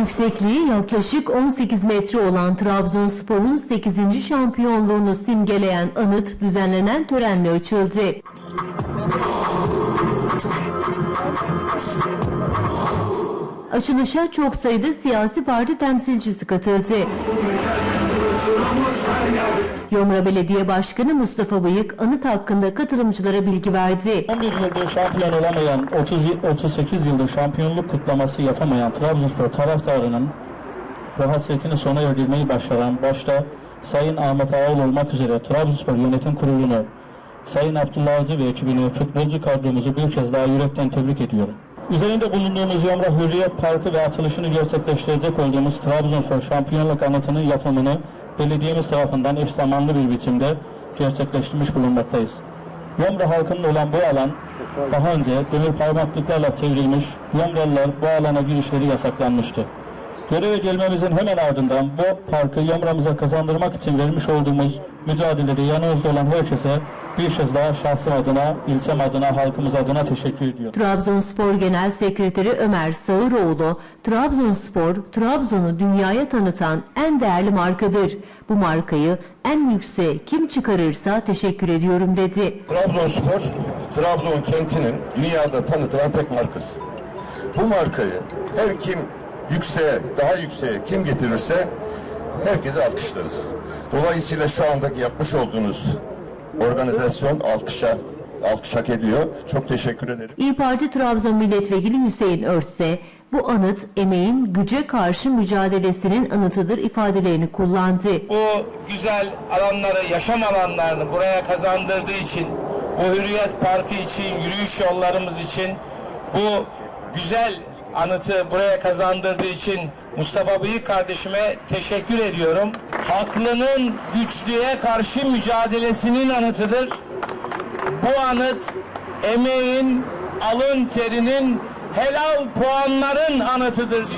Yüksekliği yaklaşık 18 metre olan Trabzonspor'un 8. şampiyonluğunu simgeleyen anıt düzenlenen törenle açıldı. Açılışa çok sayıda siyasi parti temsilcisi katıldı. Yomra Belediye Başkanı Mustafa Bıyık anıt hakkında katılımcılara bilgi verdi. 11 yıldır şampiyon olamayan, 30, 38 yıldır şampiyonluk kutlaması yapamayan Trabzonspor taraftarının bu hasretini sona erdirmeyi başaran başta Sayın Ahmet Ağol olmak üzere Trabzonspor Yönetim Kurulu'nu, Sayın Abdullah Avcı ve ekibini, futbolcu kadromuzu bir kez daha yürekten tebrik ediyorum. Üzerinde bulunduğumuz Yomra Hürriyet Parkı ve açılışını gerçekleştirecek olduğumuz Trabzonspor şampiyonluk anıtının yapımını belediyemiz tarafından eş zamanlı bir biçimde gerçekleştirmiş bulunmaktayız. Yomra halkının olan bu alan daha önce demir parmaklıklarla çevrilmiş, Yomralılar bu alana girişleri yasaklanmıştı. Göreve gelmemizin hemen ardından bu parkı Yomra'mıza kazandırmak için vermiş olduğumuz mücadelede yanımızda olan herkese bir kez daha şahsım adına, ilçem adına, halkımız adına teşekkür ediyorum. Trabzonspor Genel Sekreteri Ömer Sağıroğlu, Trabzonspor, Trabzon'u dünyaya tanıtan en değerli markadır. Bu markayı en yükseğe kim çıkarırsa teşekkür ediyorum dedi. Trabzonspor, Trabzon kentinin dünyada tanıtılan tek markası. Bu markayı her kim yükseğe, daha yükseğe kim getirirse herkese alkışlarız. Dolayısıyla şu andaki yapmış olduğunuz organizasyon alkışa alkış hak ediyor. Çok teşekkür ederim. İyi Parti Trabzon Milletvekili Hüseyin Örtse, bu anıt emeğin güce karşı mücadelesinin anıtıdır ifadelerini kullandı. bu güzel alanları, yaşam alanlarını buraya kazandırdığı için, bu Hürriyet Parkı için, yürüyüş yollarımız için, bu güzel anıtı buraya kazandırdığı için Mustafa Bıyık kardeşime teşekkür ediyorum. Haklının güçlüye karşı mücadelesinin anıtıdır. Bu anıt emeğin, alın terinin, helal puanların anıtıdır.